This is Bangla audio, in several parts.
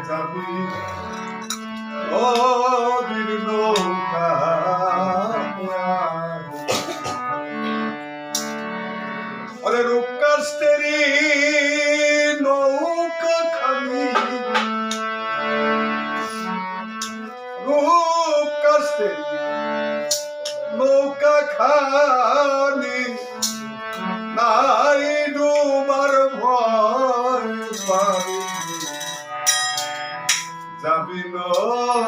যাবি ও দীর্ঘ ওরে রূপকাস্তেরি নৌকা খানি রূপকাস্তেরি নৌকা খানি নাই ডুবার ভয় no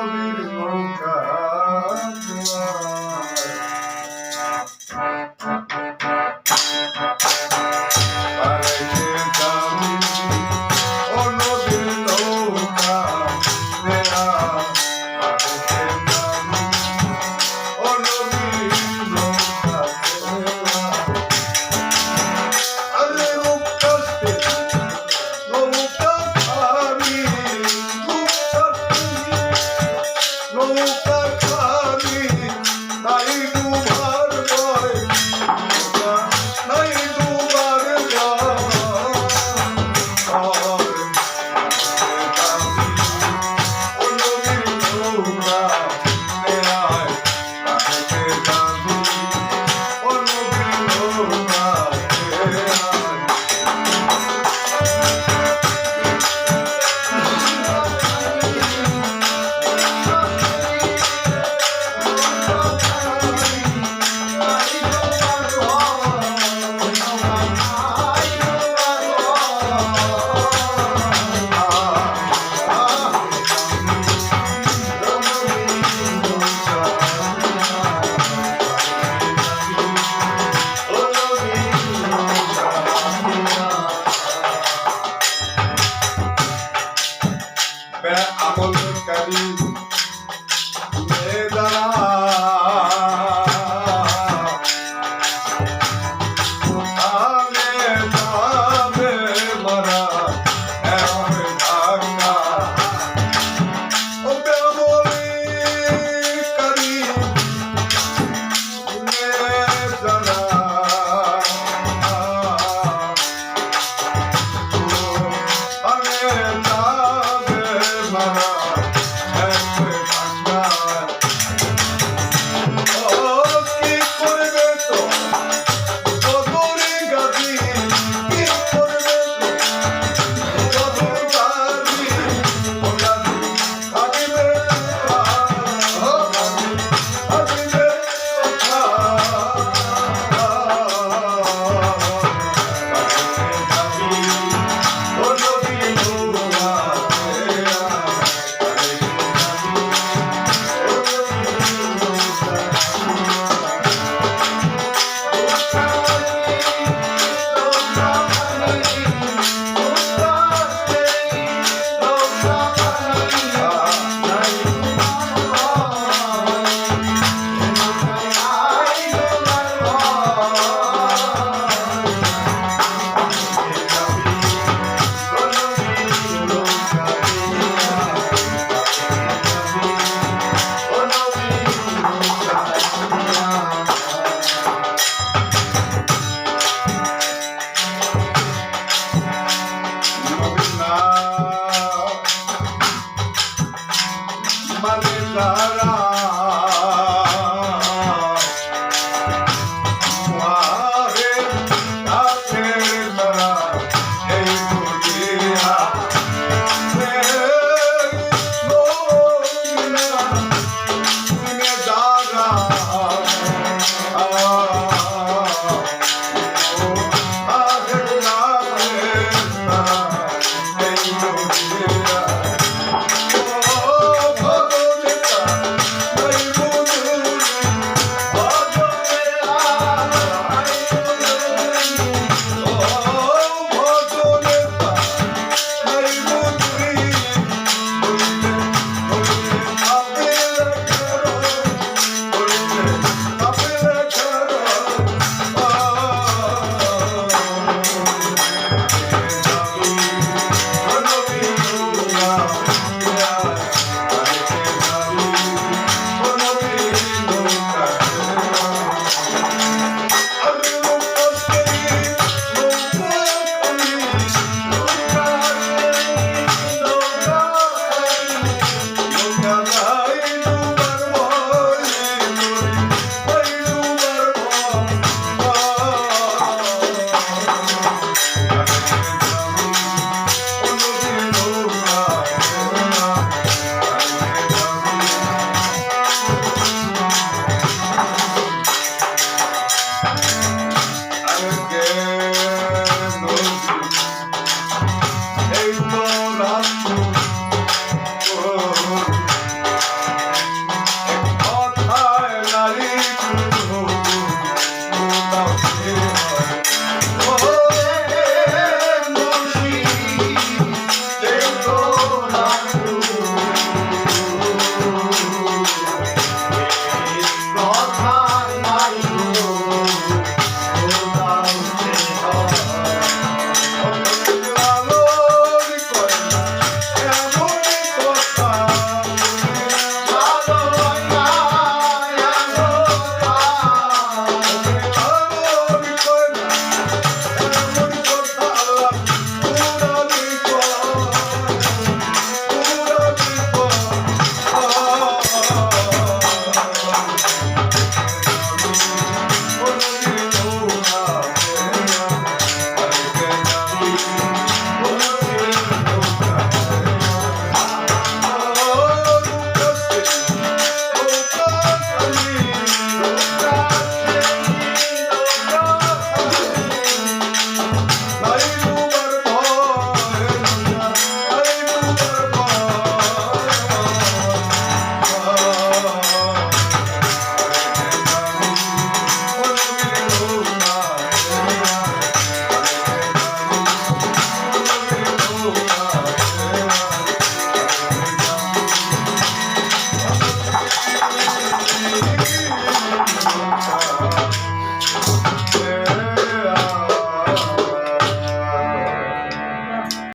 Thank you.